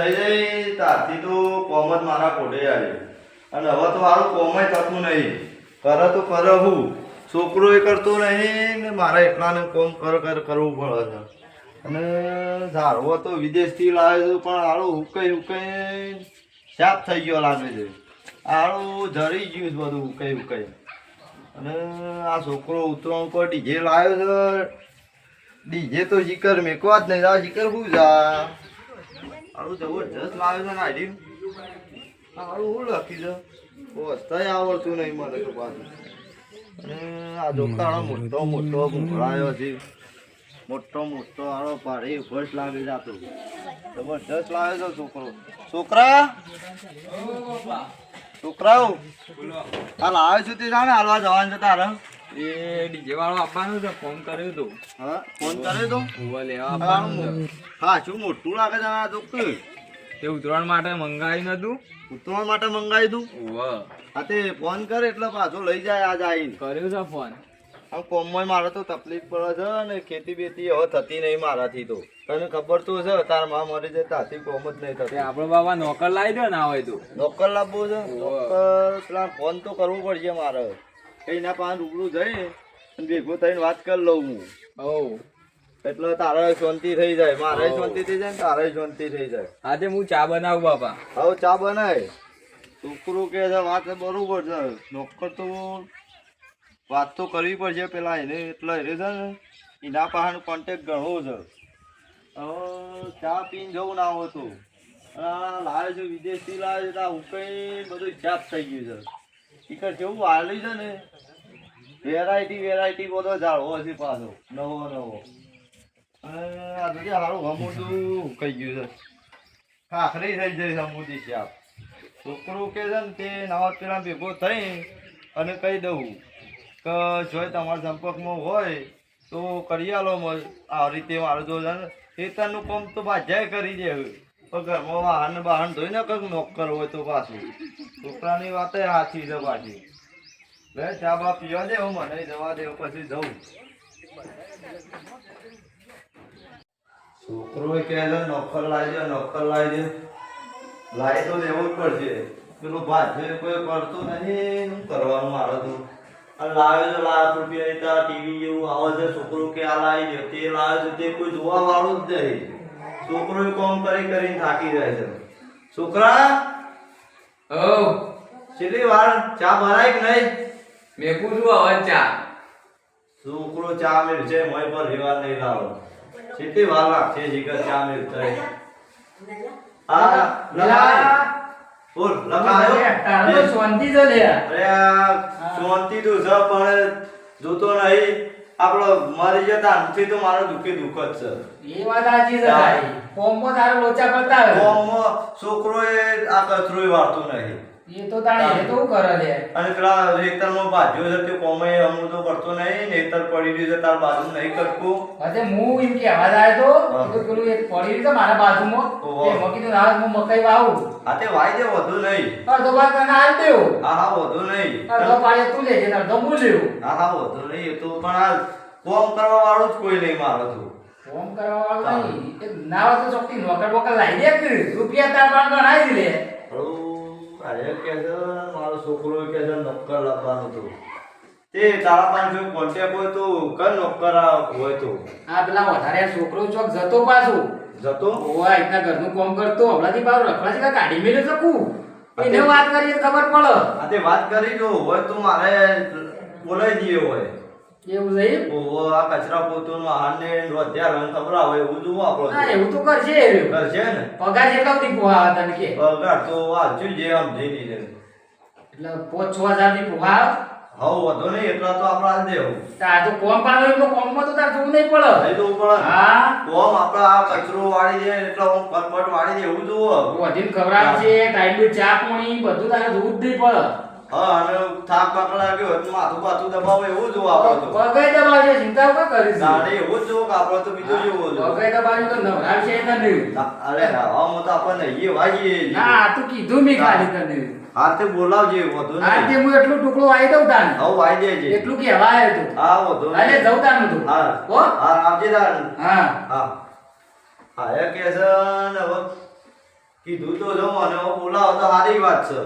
થઈ જાય ત્યારથી તો કોમ જ મારા કોઢે આવે અને હવે તો મારું કોમ થતું નહીં. કરે તો કરે હું. છોકરો એ કરતો નહીં ને મારે એકલાને કોમ કર કર કરવું પડે છે. અને ઝાડવો તો વિદેશથી લાવે છે, પણ આળું ઉકાઈ ઉકાઈ સાફ થઈ ગયો લાગે છે. આળો જરી ગયું છે બધું ઉકાઈ ઉકાઈ. અને આ છોકરો ઉતરણ પર ડીજે લાવ્યો છે. ડીજે તો જીકર મેકવા જ નહીં. આ શિખર શું જા આળું જબરજસ્ત લાવે છે ને આઈડી આળું હું લખી છે વસ્તાય આવડતું નહીં મને તો પાછું. અને આ દોકાળો મોટો મોટો ભૂખડાયો છે મોટો મોટો આળો પાડે ફર્સ્ટ લાગી જતો જબરજસ્ત લાવે છે છોકરો. છોકરા? છોકરાઓ? હાલ લાવે છે તે જાણે હાલવા જવાનું છે તારે? એ ડીજે વાળો આપવાનું છે ફોન કર્યો તો. હા ફોન કર્યો તો? ઉવા લેવા આપવાનું હા શું મોટું લાગે છે આ છોકરું તે ઉતરાણ માટે મંગાવ્યું નતું. ઉતરાણ માટે મંગાવી દઉં ઉવા. હા તે ફોન કરે એટલે પાછો લઈ જાય આજ આવીને કર્યું છે ફોન. આમ કોમમાં મારે તો તકલીફ પડે છે ને ખેતી બેતી હવે થતી નહીં મારાથી તો. તને ખબર તો છે તારમાં મરી જાય તાથી કોમ જ નહીં થતી. આપણે બાબા નોકર લાવી દો ના હોય તો. નોકર લાવવો છે? નોકર પેલા ફોન તો કરવું પડશે મારે. એના પાસે રૂબરૂ જઈ અને ભેગો થઈને વાત કરી લઉં હું. ઓ એટલે તારે શાંતિ થઈ જાય. મારે શાંતિ થઈ જાય ને તારે શાંતિ થઈ જાય. આજે હું ચા બનાવું બાપા. હવે ચા બનાય. છોકરું કે છે વાત બરોબર છે. નોકર તો વાત તો કરવી પડશે પેલા એને એટલે એને છે ને એના પાસે કોન્ટેક ઘણો છે. હવે ચા પીને જવું ના હોતું લાવે છે વિદેશથી લાવે છે આ ઉકઈ બધું જાપ થઈ ગયું છે. ઈકર કેવું હાલી છે ને વેરાયટી વેરાયટી બધો ઝાડવો છે પાછો, નવો નવો. અને આ તો સારું હમુદું કહી ગયું છે. ખાખરી થઈ જાય છે આપ છોકરું કે છે ને તે નવા પેલા ભેગો થઈ અને કહી દઉં કે જો તમારા સંપર્કમાં હોય તો કરી આલો આ રીતે મારું છે ખેતરનું કામ તો બાજાય કરી દે પણ ઘરમાં વાહન ને બહાન ધોઈ ને કંઈક નોકર હોય તો પાછું. છોકરાની વાત હાથી છે પાછી. લે, ચા બા પીવા દે હું મને, જવા દે પછી જવું છોકરો કહે છે, નોકર લાવી દે, નોકર લાવી દે. લાવી તો દેવું જ પડશે. પેલું ભાજ્ય કોઈ કરતું નહીં શું કરવાનું મારે તો. લાવે તો લાખ રૂપિયા ટીવી જેવું આવે છે, છોકરો કે આ લાવી દે, તે લાવે છે, તે કોઈ જોવા વાળું જ નહીં. છોકરો કોમ કરી કરીને થાકી જાય છે. છોકરા ઓ. છેલ્લી વાર ચા ભરાય કે નહીં? મેં પૂછું હવે ચા. છોકરો ચા મિલશે મોય પર રેવા નહીં લાવો. કેટલી વાર લાગશે જીગર ચા મિલશે હા લખાય. બોલ લગાયો તારો શાંતિ જો લે. અરે શાંતિ તો છે પણ જોતો નહીં. આપણો મરી જતા નથી તો મારો દુઃખી દુઃખ જ છે. એ વાત સાચી છે તારી. લોચા બતાવે ગામમાં છોકરોએ આ કચરોય વાળતો નહીં. એ તો તાણી એ તો કરે લે અને પેલા રેતરમાં બાજ્યો છે તે કોમે અમુક તો કરતો નહીં નેતર પડી રહ્યું છે તાર બાજુ નહીં હું એમ કહેવા જાય તો તો પેલું એક પડી રહ્યું છે મારા બાજુમાં. એ મકી તો ના હું મકાઈ વાવું. આતે વાય દે વધુ નહીં. અડધો ભાગ તને હાલ દેવો હા હા વધુ નહીં. અડધો પાડે તું લેજે અડધો હું લેવું. હા હા વધુ નહીં એ તો પણ આ કોમ કરવા વાળું જ કોઈ નહીં મારે તો. ફોન કરવા નહીં. એ નાવા તો ચોકથી નોકર બોકર લાવી દે કે રૂપિયા તાર પાસે ગણાય જ લે. અરે કે છે મારો છોકરો કે છે નોકર લાવવાનું હતું તે તારા પાસે જો કોન્ટેક્ટ હોય તો કર નોકર હોય તો. આ પેલા વધારે છોકરો ચોક જતો પાછું. જતો? ઓવા એટલા ઘરનું કામ કરતો હમણાંથી બાર રખડાથી કાંઈ કાઢી મેલે શકું એને વાત કરીએ ખબર પડે. આ તે વાત કરી જો હોય તો મારે બોલાવી દઈએ હોય. એવું છે એમ? આ કચરા પોતું આને ને રોધ્યા રંગ ખબર હોય એવું જોવું ના આપણો એવું તો કરશે એ. કરશે ને? પગાર જેટલા સુધી પોહા તને કે. પગાર તો વાંચુ જે આમ જઈ દીધે એટલે પાંચ છ હજાર પોહા હવે વધો નહીં એટલા તો આપણે હાલ દેવું તા તો કોમ પાડો તો કોમમાં તો તાર જોવું નહીં પડે. નહીં તો પડે હા? કોમ આપણે આ કચરો વાળી દે એટલે હું પટપટ વાળી દે એવું જોવો વધીને ખવડાવ છે ટાઈમ ચા પાણી બધું તારે જોવું જ નહીં પડે. હા અને થાક પાક લાગ્યો તો માથું પાથું દબાવે એવું જોવું આપણે તો. પગાઈ દબાવશે ચિંતા કા કરીશ દાડે એવું જ કે આપણે તો બીજું જેવું જોવું. પગાઈ દબાવશે તો નવરાવશે તને અરે તો આપણને એ ના આ તો કીધું મેં ખાલી તને. હાથે બોલાવજે વધુ આ તે હું એટલું ટુકડો આવી દઉં તાને. હવે વાઈ દેજે. એટલું કહેવાય તું હા વધુ અરે તાનું તું. હા. હો? હા આવજે તાર હા. હા. હા એ કે હવે કીધું તો જો હવે બોલાવો તો સારી વાત છે.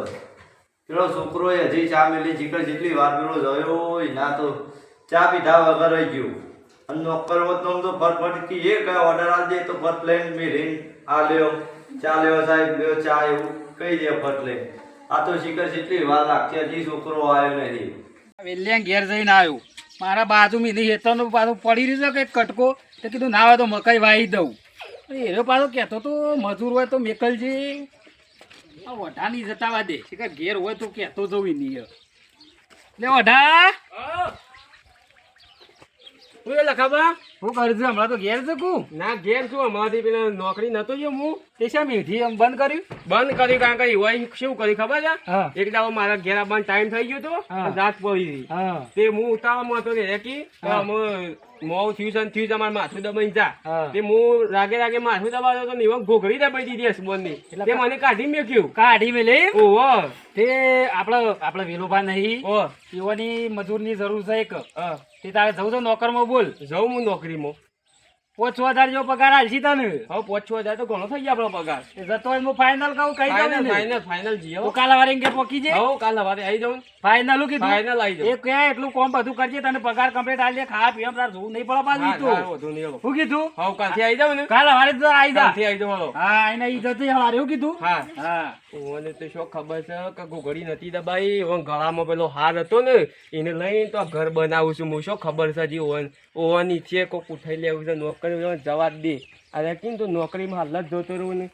પેલો છોકરો એ હજી ચા મેલી ચીકર જેટલી વાર પેલો જોયો ના તો ચા પીધા વગર રહી ગયું. અને નોકર વતનો તો ફટફટ ફટકી એ કયો ઓર્ડર આવી દે તો ફટ લઈને મેલીને આ લ્યો, ચા લેવો સાહેબ, લ્યો ચા એવું કહી દે ફટ લઈને. આ તો શીખર જેટલી વાર લાગતી, હજી છોકરો આવ્યો નથી. વેલ્યા ઘેર જઈને આવ્યો. મારા બાજુ મીની હેતરનું પાછું પડી રહ્યું છે કંઈક કટકો? તો કીધું, ના હોય તો મકાઈ વાહી દઉં. એનો પાછો કહેતો તો, મજૂર હોય તો મેકલજી. આ વઢા જતાવા દે કે ઘેર હોય તો કહેતો જવું નહીં લે વઢા. હું એ લખાબા હું કરું છું હમણાં તો ઘેર જકું ના ઘેર છું. અમારાથી પેલા નોકરી નતો જો હું. તે શા મીઠી એમ બંધ કર્યું? બંધ કર્યું કારણ કે હોય શું કર્યું ખબર છે? એક દાડો મારા ઘેર આવવાનો ટાઈમ થઈ ગયો તો. રાત પડી હતી તે હું ઉતાવળમાં હતો ને રેકી મોં થયું છે થયું છે અમારે માથું દબાઈ જા. તે હું રાગે રાગે માથું દબાવ્યો તો ને એવા ઘોઘરી દબાઈ દીધી હસબન્ડની તે મને કાઢી મેક્યું. કાઢી મેલે ઓહો. તે આપણો આપણે વેલુભા નહીં. એવાની મજૂરની જરૂર છે એક. તે તારે જવું તો નોકરમાં બોલ. જવું હું નોકરીમાં. પાંચ હજાર જેવો પગાર હાલશી તને. હવે પહોંચવા જાય તો ઘણો થઈ ગયા આપણો પગાર. જતો હોય હું ફાઇનલ કહું કઈ દઉં ફાઇનલ ફાઇનલ તો કાલે વારે કે પોકી જે. હું કાલ વારે આવી જાઉં. ફાઇનલ કીધું. ફાઇનલ આવી જાઉં. એ કે એટલું કોમ બધું કરજે તને પગાર કમ્પ્લીટ આલી દે ખાવા પીવા તાર જોવું નહીં પડે પાછું તો. હા, હા, વધુ નહીં હવે. કીધું? હવ કાલથી આવી જાઉં ને. કાલ વારે તો આવી જા. આવી જાઉં હા. આઈને ઈ જતી હારે એવું કીધું? હા. હા. મને તો શું ખબર છે કે ઘોઘડી નથી દબાઈ? ઓન ગળામાં પેલો હાર હતો ને, એને લઈને તો ઘર બનાવું છું. હું શું ખબર છે હજી ઓવન ઓવન નીચે કોક ઉઠાઈ લેવું છે, નોકરી જવા દે. અરે કેમ તું નોકરીમાં હાલ જ જોતો રહું ને?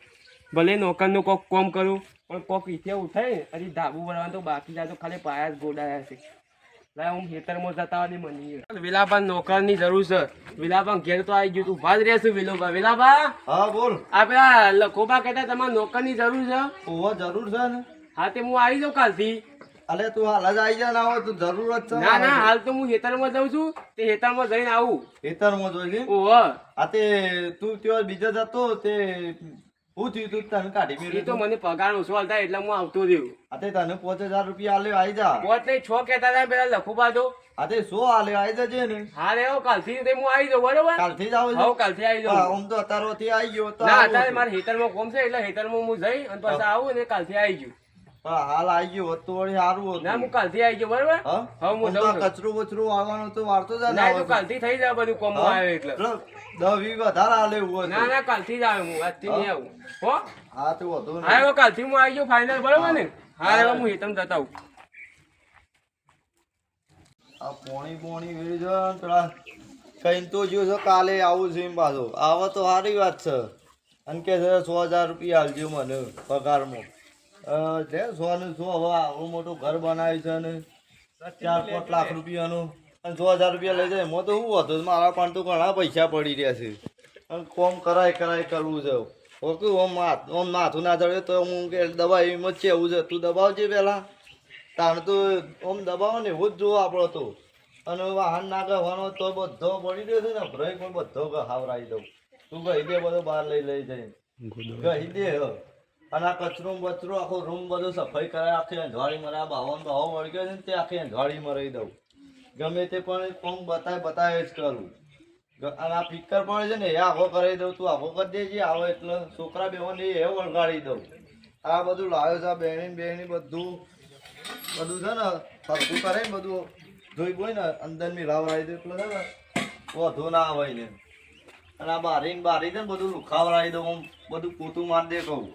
ભલે નોકરનું કોક કોમ કરું, પણ કોક ઈચ્છે ઉઠાય હજી ધાબુ ભરવાનું તો બાકી જાય તો ખાલી પાયા જ ગોડાયા છે. લાય હું ખેતરમાં જતા દે મને વિલાપા નોકરની જરૂર છે. વિલાપા ઘેર તો આવી ગયું તું. ઊભા જ રહેશું વિલોબા વિલાપા હા બોલ. આ પેલા લખોબા કહેતા તમારે નોકરની જરૂર છે. ઓવા જરૂર છે ને? હા તે હું આવી જાઉં કાલથી. અલે તું હાલ જ આવી જા ના હોય તો જરૂર જ છે ના ના હાલ તો હું હેતરમાં જાઉં છું. તે હેતરમાં જઈને આવું. ખેતરમાં જોઈ ઓહો. આ તે તું ત્યાં બીજા જતો તે હું થયું તું તને કાઢી મેળવી તો મને પગાર ઓછો હાલતા એટલે હું આવતો રહ્યો. આ તે તને પાંચ હજાર રૂપિયા આલ્યો આવી જા. પોત નહીં છ કહેતા હતા પેલા લખું બાજુ અતે તે સો આલ્યો આવી જજે ને. હા રે કાલથી તે હું આવી જાઉં બરોબર? કાલથી જ આવું હું કાલથી આવી જાઉં. આમ તો અત્યારોથી આવી ગયો તો ના અત્યારે મારે મારે હેતરમાં કોમ છે એટલે હેતરમાં હું જઈ અને પાછા આવું ને કાલથી આવી ગયું. હાલ આવી ગયો હોત તો વળી સારું હતું. ના હું કાલથી આવી ગયો બરોબર? હા? હા, હું આમ તો જાઉં આ કચરું વાળવાનું તો વાળતો જ ના તો કાલથી થઈ જાય બધું કોમ આવ્યો એટલે. દસ વધારે આલે એવું ના ના કાલથી જ આવ્યો હું આજથી નહીં આવું. હો? હા તો વધુ હા હવે કાલથી હું આવી ગયો ફાઇનલ બરોબર ને? હા. હવે હું હેતમ જતા આવું. આ પોણી પોણી વેરી જો પેલા કઈ તો જો છે કાલે આવું છે એમ પાછો. આવો તો સારી વાત છે. અને કે છે સો હજાર રૂપિયા હાલજો મને પગારમાં. છે સો ને સો હવે આવું મોટું ઘર બનાવ્યું છે ને, ચાર પાંચ લાખ રૂપિયાનું. અને સો હજાર રૂપિયા લઈ જાય, એમાં તો શું હતું મારા પણ તો ઘણા પૈસા પડી રહ્યા છે. અને કોમ કરાય કરાય કરવું છે. ઓકે ઓમ ઓમ માથું ના ચડે તો હું કે દવા એમાં જ છે, એવું છે. તું દબાવજે પહેલાં. તાણ તો ઓમ દબાવો ને, એવું જ જોવો આપણો તો. અને વાહન ના ગવાનો તો બધો પડી રહ્યો છે ને બ્રેક પણ બધો હાવરાઈ દઉં. તું કહી દે, બધો બહાર લઈ લઈ જઈને. કહી દે. અને આ કચરું બચરું, આખો રૂમ બધો સફાઈ કરાય, આખી અંજવાળી મરાય, બાવન બાવો મળી ગયો છે ને, તે આખી અંજવાળી મરાઈ દઉં. ગમે તે પણ કોમ બતાય બતાય જ કરું. અને આ પિક્કર પડે છે ને, એ આખો કરાવી દઉં, તું આખો કરી દેજે, આવો એટલે છોકરા બેવાને એ વળગાડી દઉં. આ બધું લાવ્યો છે, આ બેણી બેણી બધું. બધું છે ને સરખું કરે ને બધું. જોઈ બોય ને, અંદરની રાવ દે એટલે છે ને, વધુ ના આવે ને. અને આ બારી બારી છે ને, બધું લુખાવરાઈ દઉં બધું પોતું મારી દે કહું.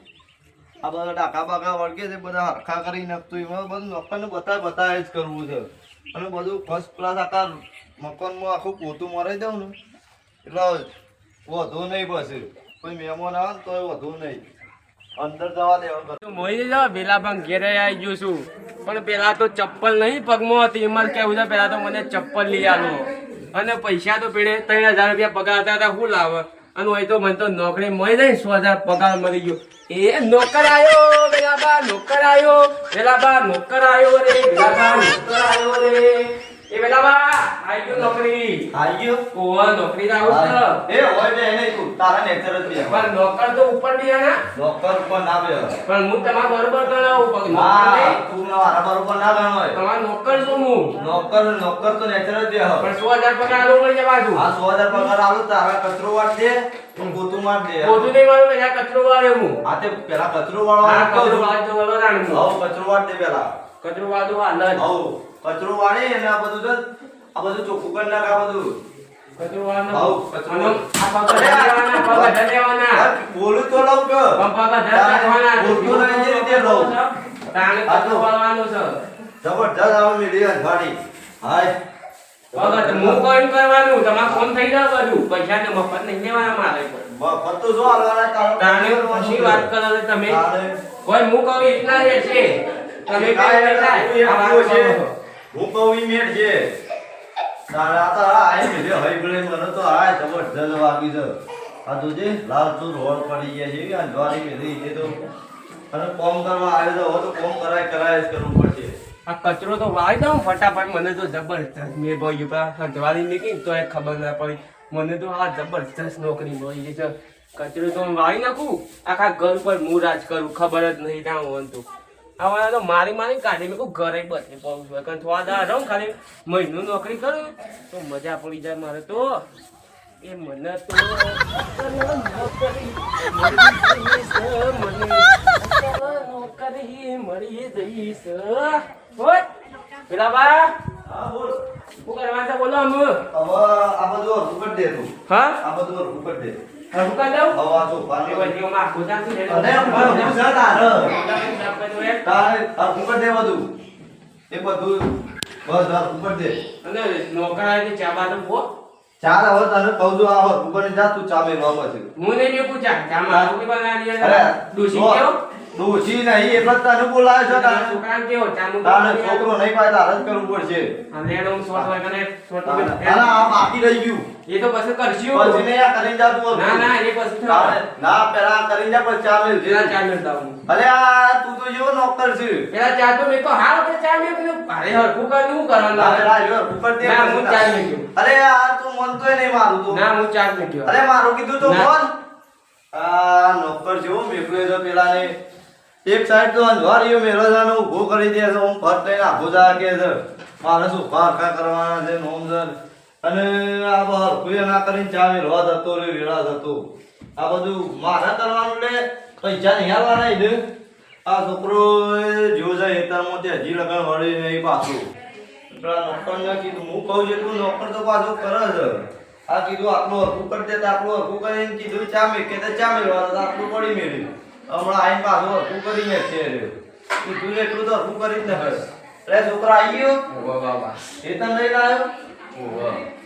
આ બધા ડાકા બાકા વળગે છે, બધા હરખા કરી નાખતું એમાં બધું નોકરને બતાય બતાય જ કરવું છે. અને બધું ફર્સ્ટ ક્લાસ આખા મકાનમાં આખું પોતું મરાઈ દઉં ને, એટલે વધુ નહીં પછી. કોઈ મહેમાન આવે ને તો વધુ નહીં. અંદર જવા દેવા મોઈ જો પેલા પણ ઘેરે આવી ગયો છું. પણ પેલા તો ચપ્પલ નહીં, પગમાં હતી. એમાં કેવું છે, પેલા તો મને ચપ્પલ લઈ આલો. અને પૈસા તો પેડે ત્રણ હજાર રૂપિયા પગાર હતા હું લાવે? અને હોય તો મને તો નોકરી મળી જાય, સો હજાર પગાર મળી ગયો. એ નોકર આવ્યો વેલા બા નોકર આવ્યો પેલા બા નોકર આવ્યો રે વેલા બા નોકર આયો રે એ પેલા બા આવી ગયો નોકરી આવી ગયો ઓવા નોકરી ના આવું એ હોય ને એને તું તારા નેચર જ બે પણ નોકર તો ઉપર બી ને? નોકર ઉપર ના બે પણ હું તમાર બરોબર ગણાવું પણ હા તું મારા બરોબર ના ગણો તમાર નોકર છું હું? નોકર નોકર તો નેચર જ બે પણ 100000 પગાર આલો જાય પાછું આ સો પગાર આલો તારા કચરો વાટ દે તું ગોતું માર દે. ગોતું નહીં મારું પેલા કચરો વાળે હું. આ તે પેલા કચરો વાળો આ કચરો વાળો વાળો રાણ. હું કચરો વાટ દે પેલા. કચરો વાળું હાલ હવ કચરો વાળી આ બધું આ બધું ચોખ્ખું કરી નાખ આ બધું. બોલું તો લઉં કે. બોલતો નહીં જે રીતે લઉં. જબરજસ્ત આવે હાય. હું કોઈન કરવાનું? તમારે ફોન થઈ જાય બધું? પૈસા ને મફત નહીં લેવાના મારે. મફત તો તારો તાણે પછી વાત કરો તમે? કોઈ હું કહું એટલા છે. તમે એટલા છે. હું કહું ઈ છે. તારે આ તો આ આઈ હઈ ગળે મને તો આ જબરજસ્ત વાગી છે આ તો રોડ પડી ગયા છે મેલી કરવા પડશે. આ કચરો તો વાળી દઉં, ફટાફટ મને તો જબરજસ્ત મેં ભાઈ ઉપર દ્વારી નીકળી તો એ ખબર ના પડી. મને તો આ જબરજસ્ત નોકરી મળી છે. કચરો તો હું વાળી નાખું, આખા ઘર પર હું રાજ કરું, ખબર જ નહીં ત્યાં હોવાનું તો આ વાળા તો મારી મારી કાઢી મેં કહું ઘરે બધે પડું છું કારણ થોડા દા રહું ખાલી મહિનો નોકરી કરું તો મજા પડી જાય મારે તો. એ મને તો નોકરી મળી જઈશ, પેલા બા શું કરવા બોલો અમુ આ બધું ઉપર દે તું. હા? આ બધું ઉપર દે. કરી દઉં? હવે આ જો પાણી બધી માં ખોટા શું છે? અને મને પૂછા તારે. તારે હરખું કરી દે બધું. એ બધું બસ હરખું કરી દે. અને નોકર આવે તો ચા બા તો પો. ચાલ હવે તને કહું છું આ ઉપર જા તું ચા મેલવા પછી હું નહીં પૂછા. પૂછ્યા ચા માં હારું બનાવી અરે દોષી કેવો? ડોશી નહીં એટલે તને બોલાવે છે તારે. છોકરાને કેવો? ચા તારે છોકરો નહીં પાય તારે જ કરવું પડશે. આ લેણ હું હોય કને શોર્ટ તારે આ બાકી રહી ગયું. એ તો પછી કરશું પછી નહીં આ કરીને જા તું ના ના એ પછી તારે ના પેલા આ જા પછી ચા મેલ પેલા ચા અરે આ તું તો જેવો નોકર છે. પેલા ચા તો મેં કહું હારો કે ચા? મેં કીધું ભારે હરખું કરીને શું કરવાનું ના આવે? જો ઉપર દે ના, હું ચા નહીં અરે આ તું મનતોય નહીં મારું તું. ના હું ચા જ અરે મારું કીધું તો ના. બોલ. આ નોકર જેવો મેકલો પેલા પેલાને. એક સાઈડ તો અંજવારીઓ મેલો છે ઊભો કરી દે છે, હું ફટ લઈને આઘો જા કે છે. મારે શું પારકા કરવાના છે, નોમ છે અને આ બહાર કોઈ ના કરીને ચાવી મેળવા જતો રે વેળા જતો આ બધું મારા કરવાનું લે પૈસા નહીં આલવાના દે આ છોકરો જો જાય હેતરમાં તે હજી લગન વળી નહીં પાછું. પેલા નોકરને કીધું, હું કહું છું એટલું નોકર તો પાછું કરે છે. આ કીધું, આટલું હરકું કરી દે તો આટલું હરકું કરીને કીધું, ચા મેં કે ચા મેળવા તો આટલું પડી મેળ્યું હમણાં આઈને પાછો હરખું કરીને છે? રે તું ને એટલું તો હરખું કરી જ ન કરે એટલે છોકરો આવી ગયો? વાહ બાપા એ તને લઈને આવ્યો?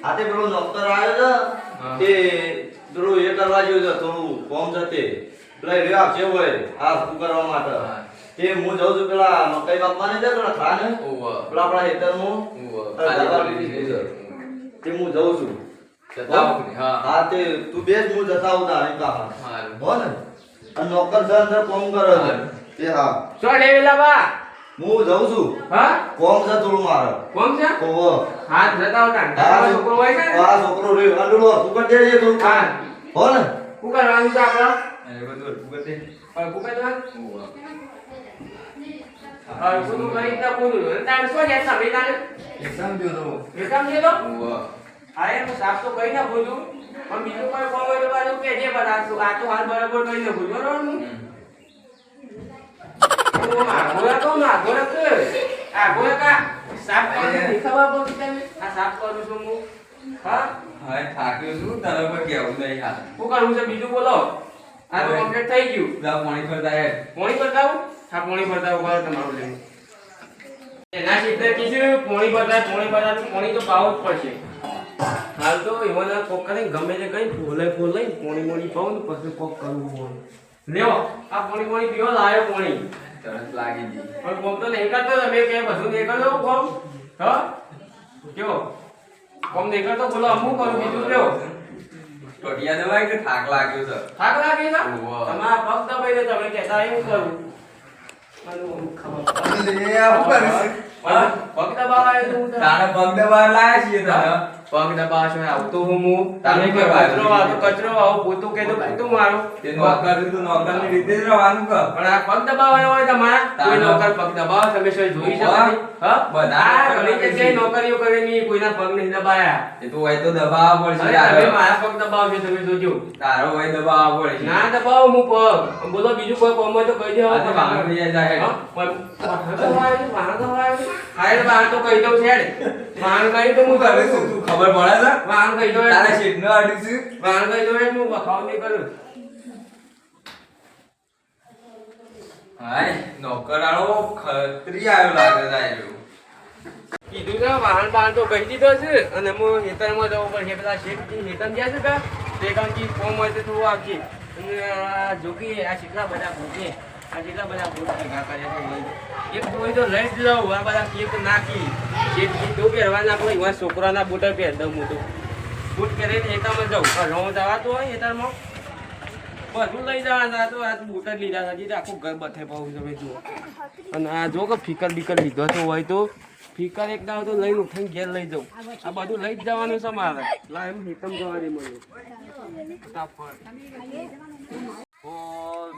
આ તે પેલો નોકર આવ્યો. છે. તે પેલું એ કરવા જેવું છે થોડું ફોર્મ છે તે. પેલા આપ આપશે હોય આ હરખું કરવા માટે. તે હું જાઉં છું પેલા મકાઈ બાપવાને છે પેલા ખાને ઓવા પેલા આપણા હેતરમાં જવા. તે હું જાઉં છું. ને, હા? તે તું બેસ હું જતા આવતા તારી બોલ હો ને? નોકર સર અંદર કોમ કરે છે. એ હા. શું લેવેલા બા? હું જાઉં છું. હા? કોમ છે થોડું મારે. કોમ છે? ઓહો હા જતા હતા હા છોકરો હોય છે હા છોકરો રે. અંડુલો તું કરી દેજે થોડું હા. હો ને. શું કરવાનું છે આપણે એ બધું હરખું કરી દે. હરખું કરવાનું? ઓવા. હા તું કરી જ ના પૂરું. તારે શું છે તમે તારે? એ સમજ્યો તો. એકદમ છે તો? ઓવા. અરે હું સાફ તો કઈ ના ભૂલું પણ બીજું કોઈ કામ હોય તો પાછું કહેજે પણ આ આ તો હાલ બરાબર કરી ના છું. બરાબર. હું ને આઘો રાખ. આઘો રાખ સાફ કરી આ સાફ કરું છું હું. હા? હા થાક્યો છું તારા પર કહેવું નહીં હાલ. શું કરવું છે બીજું બોલો આ તો. કમ્પ્લીટ થઈ ગયું જા પાણી ભરતા હેડ. પોણી બતાવું હા પોણી બતાવું કરો તમારું લેવું એના સિત્તેર કીધું પોણી બતાવે પોણી બતાવે પોણી તો પાવું જ પડશે હાલ તો એમાં કોક કરીને ગમે તે કઈ ફોલે ફોલ પોણી મોણી પાઉં ને પછી કોક કરવું હોય. લેવો આ પોણી મોણી પીવો લાયો પોણી. તરત લાગી ગઈ. પણ કોમ તો નહીં કરતો તમે કે બધું નહીં કરતો કોમ. હ? કેવો? કોમ નહીં કરતો બોલો અમુક કરું બીજું લેવો ટોટિયા દવાય કે થાક લાગ્યો છે થાક લાગે છે. તમારા પગ દબાઈ દે તમે કહેતા એવું કરું. પગ દબાવાય તો. હું પગ દબાવા લાયા છીએ તારા. પગ દબાવશો આવતો હું હું તમે કે કચરો વાળો કચરો આવો પોતું કે તો પોતું મારો. તે નોકર છે નોકરની રીતે જ રહેવાનું કે પણ આ પગ દબાવવાનો હોય તમારા? કોઈ નોકર પગ દબાવો તમે શું જોઈ શકો હા? બધા ઘણી જગ્યાએ નોકરીઓ કરેલી કોઈના પગ નહીં દબાયા. એ તો હોય તો દબાવવા પડશે તમે મારા પગ દબાવજો તમે જોજો. તારો હોય દબાવવા પડશે. ના દબાવો હું પગ. બોલો બીજું કોઈ કોમ હોય તો કહી દેવો તો બહાર નહીં જાય. હા? પણ બહાર તો બહાર તો તો કહી દઉં છે ને. વાહન કહી તો હું તું કરે કરું. તું ખબર પડે છે? વાહન કહી દઉં તારા શીટ શેઠનો અડીશું છે? કહી કઈ એટલે હું વખાણ નહીં કરું. હાય નોકરાળો ખત્રી આવ્યો લાગે છે કીધું છે વાહન બાહન તો કહી દીધો છે. અને હું હેતરમાં જવું પડશે. પેલા શેઠજી હેતર ગયા છે કા તે કારણ કે ફોર્મ હોય તો થોડું આપજે. જોકી આ કેટલા બધા ભૂખે આ કેટલા બધા ભૂખ ભેગા કર્યા છે. એક તો લઈ જ લઉં આ બધા કેક નાખી. તો પહેરવાના એવા છોકરાના બૂટ પહેર દઉં હું તું બૂટ પહેરીને હેતરમાં જાઉં. ઘરમાં જવાતું હોય હેતરમાં? બધું લઈ જવાના. તો આ બૂટ જ લીધા હતા. આખું ઘર બથે પાવું તમે જુઓ. અને આ જો કે ફિકર બીકર લીધો તો હોય તો. ફિકર એક દાવ તો લઈને ઉઠીને ઘેર લઈ જાઉં. આ બધું લઈ જ જવાનું છે મારે. લા એમ હિતમ જવા દે મને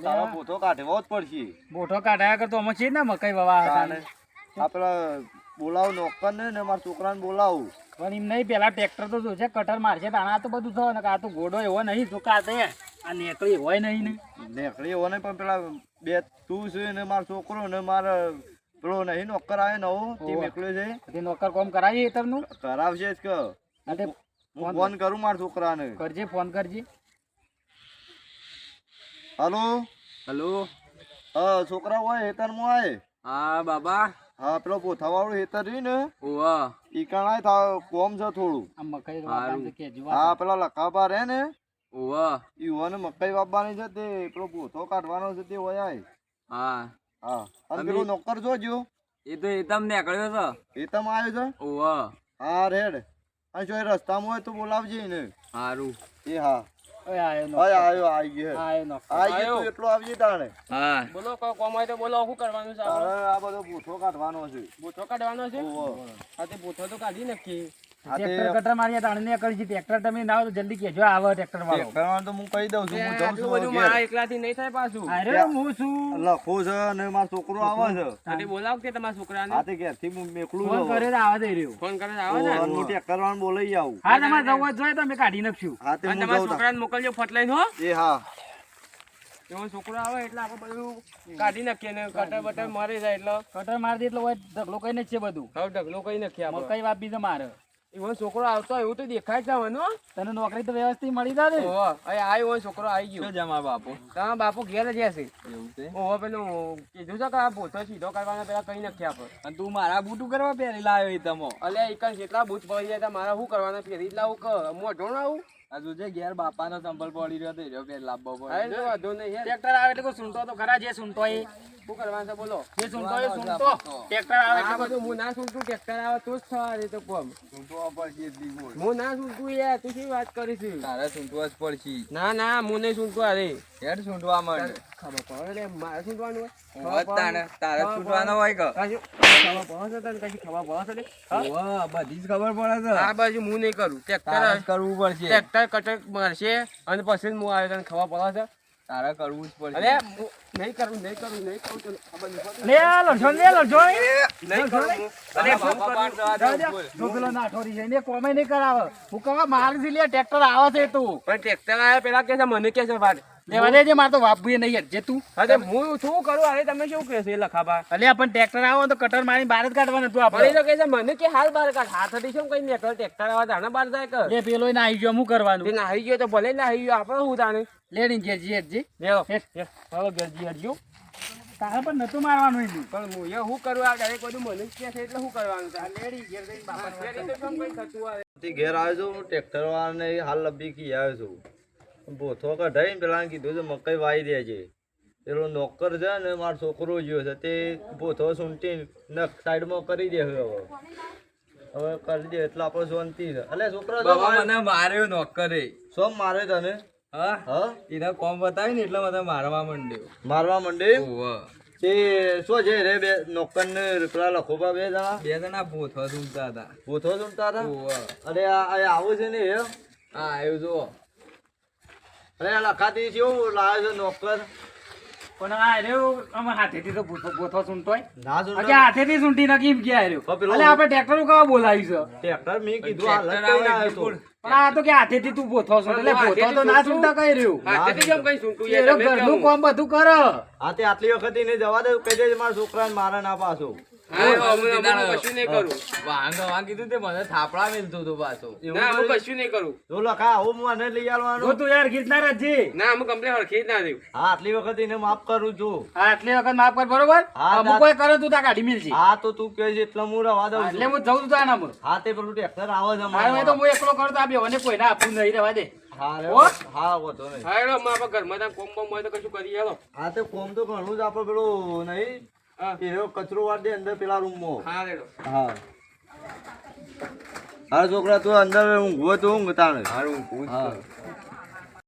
તારો પોથો કાઢવો જ પડશે. બોઠો કાઢ્યા કરતો અમે છીએ ને મકાઈ વાવા હતા. બોલાવું નોકર ને ને મારા છોકરાને બોલાવું. પણ એમ નહીં પેલા ટ્રેક્ટર તો જોશે કટર મારશે તાણા તો બધું થયો ને આ તો ઘોડો એવો નહીં કાતે આ નેકળી હોય નહીં ને. નેકળી હોય નહીં પણ પેલા બે તું છે ને મારો છોકરો ને મારો પેલો નહીં નોકર આવે નવો તે. મેકલ્યો છે. તે નોકર કોમ કરાવીએ તમનું કરાવશે જ કે. હું ફોન કરું મારા છોકરાને. કરજે ફોન કરજે. હલો? હલો? હા છોકરા હોય હેતર આય હા બાબા. હા પેલો પોથાવાળું હેતર રહ્યું ને ઓવા. ઈ કણાય થા કોમ છે થોડું. આ મકાઈ હારું. વાવવાનું છે કેજુ હા પેલા લખાબા રહે ને ઓવા. ઈ ઓને મકાઈ વાવવાની છે તે પેલો પોથો કાઢવાનો છે તે હોય આય હા. હા. અને પેલો નોકર જોજો. એ તો એ તમને નીકળ્યો છે? હેતમ આવ્યો છે? ઓવા. હા રેડ. અને જો એ રસ્તામાં હોય તો બોલાવજે ને સારું એ હા. હા આવી હા. બોલો કોઈ કોમ તો બોલો શું કરવાનું છે? તારે આ બધો પૂછો કાઢવાનો છે. બૂથો કાઢવાનો છે? ઓહો. હા તે કાઢી તે ટ્રેક્ટર કટર મારીએ તાણે ને કરજી ટ્રેક્ટર તમે ના તો જલ્દી કહેજો આવે ટ્રેક્ટર વાળો. કરવાનું તો હું કહી દઉં છું હું જાઉં છું બધું મારા એકલાથી નહીં થાય પાછું. અરે હું છું. લખો છે અને મારો છોકરો આવે છે. તો બોલાવ કે તમારા છોકરાને. આ તે ઘેરથી હું મેકલું ફોન કરે તો આવે દઈ રહ્યો. ફોન કરે આવે ને હું ટેક્ટર વાળાને બોલાઈ આવું. હા તમારે જવું જોઈએ તો અમે કાઢી નાખશું. હા તે હું તમારા છોકરાને મોકલજો ફટલાઈને હો. એ હા. એવો છોકરો આવે એટલે આપણે બધું કાઢી નાખીએ ને કટર બટર મારી જાય એટલે. કટર મારી દે એટલે હોય ઢગલો કઈ નાખીએ છે બધું. હવે ઢગલો કઈ નાખીએ કઈ વાપી છે મારે. એવો છોકરો આવતો એવું તો દેખાય છે મને તને નોકરી તો વ્યવસ્થિત મળી જાય ને ઓહો અહીં આવ્યો હોય છોકરો આવી ગયો. જમા બાપુ? તમારા બાપુ ઘેર જ હશે એવું છે? ઓહો પેલું કીધું છે કે આ પોતો સીધો કરવાનો પેલા કઈ નાખીએ આપણે અને તું મારા બૂટું કરવા પહેરી લાવ્યો એ તમો? અલ્યા એક જેટલા બૂટ પડી જાય તો મારા શું કરવાના? પહેરી જ લાવું કે? મોઢો ના આવું? આ જે ઘેર બાપાનો સંભળ પડી રહ્યો તો એરો પહેર લાવવો પડે વાંધો નહીં ટ્રેક્ટર આવે એટલે સુનતો તો ખરા જે સુનતો એ. શું કરવાનું છે બોલો? જે સુનતો એ સુનતો ટ્રેક્ટર આવે આ એટલે બધું હું ના સુનતું ટ્રેક્ટર આવે તો જ થવા દે તો કોમ. સુનતો પડશે હું ના સુનતું યાર તું શું વાત કરીશ તારે સુનતો જ પડશે. ના ના હું નહીં સુનતો અરે હેડ સુનવા માંડ. ખબર પડે મારે સુનવાનું હોય? તારે સુનવાનો હોય કે? ખબર પડે છે તને કઈ ખબર પડે છે હા? બધી જ ખબર પડે છે. આ બાજુ હું નહીં કરું. ટ્રેક્ટર કરવું પડશે. ટ્રેક્ટર કટર મારશે અને પછી હું આવે તને ખબર પડે છે. તારે કરવું જ પડશે. અરે નહીં કરું નહીં કરું નહીં કરું. લે લડશો લે લડશો નહીં કરું અરે બાપા પાડ જવા દે, બોલ. પેલો નાઠોરી છે. ને કોમે નહીં કરાવે. હું કહવા મારે લે ટ્રેક્ટર આવે છે તું. પણ ટ્રેક્ટર આવ્યા પેલા કે છે મને કે છે વાત લેવા દેજે મારે તો વાપવું નહીં યાર જે તું. અરે હું શું કરું? અરે તમે શું કહેશો એ લખાબા અલે પણ ટ્રેક્ટર આવે તો કટર મારી બહાર જ કાઢવાનું તું આપણે. તો કહે છે મને કે હાલ બાર કાઢ. હાથ હતી શું કઈ નીકળ ટ્રેક્ટર આવે તાણે બાર જાય કર લે પેલો ના આવી ગયો હું તે કરવાનું નાહી ગયો તો ભલે નાહી ગયો આપણે શું તાણે લે ની જે જે જે લેવો હવે ગરજી તારે પણ નતું મારવાનું એનું. પણ હું એ કરું? આ ડાયરેક્ટ બધું મને કે છે એટલે શું કરવાનું છે? લેડી ઘેર જઈને બાપાને વાત તો કેમ કઈ થતું આવે? ઘેર આવ્યો છું ટ્રેક્ટર વાળાને હાલ લબી કી આવ્યો છું. ભોથો કઢાઈને પેલા કીધું છે મકઈ વાઈ દેજે. પેલો નોકર છે ને મારો છોકરો જ્યો છે તે ભોથો સૂંટી નખ સાઈડમાં કરી દે હવે. હવે કરી દે એટલે આપણે શાંતિ છે. એટલે છોકરા મને માર્યો નોકરે. સોમ મારે તને? હા? હા? એને કોમ બતાવી ને એટલે મને મારવા માંડ્યો. મારવા માંડે તે શું છે રે બે નોકર ને પેલા લખોબા બે જણા? બે જણા ભૂથો ઝૂમતા હતા. ભૂથો ચૂંટતા હતા. અરે આ આવું છે ને એ? હા આવ્યું જુઓ. અરે આ લખાતી કેવું લાવે છે નોકર. પણ આ રહ્યો અમે હાથેથી તો ભૂથો ભૂથો ના હજી ચૂંટતા હાથેથી સૂંટી નાખી એમ ક્યાં તો અલે આપણે ટ્રેક્ટર કવા બોલાવી છે. ટ્રેક્ટર મેં કીધું ના આવ્યો પણ આ તો કે હાથેથી તું ભૂથો સૂંટ એટલે ભૂથો તો ના સૂંટા કઈ રહ્યું? હાથેથી કેમ કઈ સૂંટું યાર ઘરનું કામ બધું કર. હા આટલી વખત એને જવા દે કહી દે મારા છોકરાને મારે ના પાછો. કરું. તે કરી- કરું તું યાર ગીતનાર જ જી ના અમે કમ્પ્લેન હરખી જ ના દેવું હા આટલી વખત એને માફ કરું છું. આટલી વખત માફ કર બરોબર? કોઈ કરે તું તા કાઢી મિલજી હા તો તું કહે છે એટલે હું રવા દઉં એટલે હું જઉં છું આનામાં હા તે પેલું ટ્રેક્ટર આવે છે મારે તો હું એકલો કરતો આ બેઓને કોઈને આપવું નહીં રહેવા દે. હા રે, હો? હા વાંધો નહીં. હા હેડો અમે ઘરમાં કોમ બોમ હોય તો કશું કરીએ હેડો હા તે કોમ તો ઘણું જ આપડે પેલું નહીં. હા. કચરો વાર દે અંદર પેલા રૂમમાં હા રેડો. હા. હા છોકરા તું અંદર ઊંઘવો તો ઊંઘ તાણે. હારું પૂછ હા.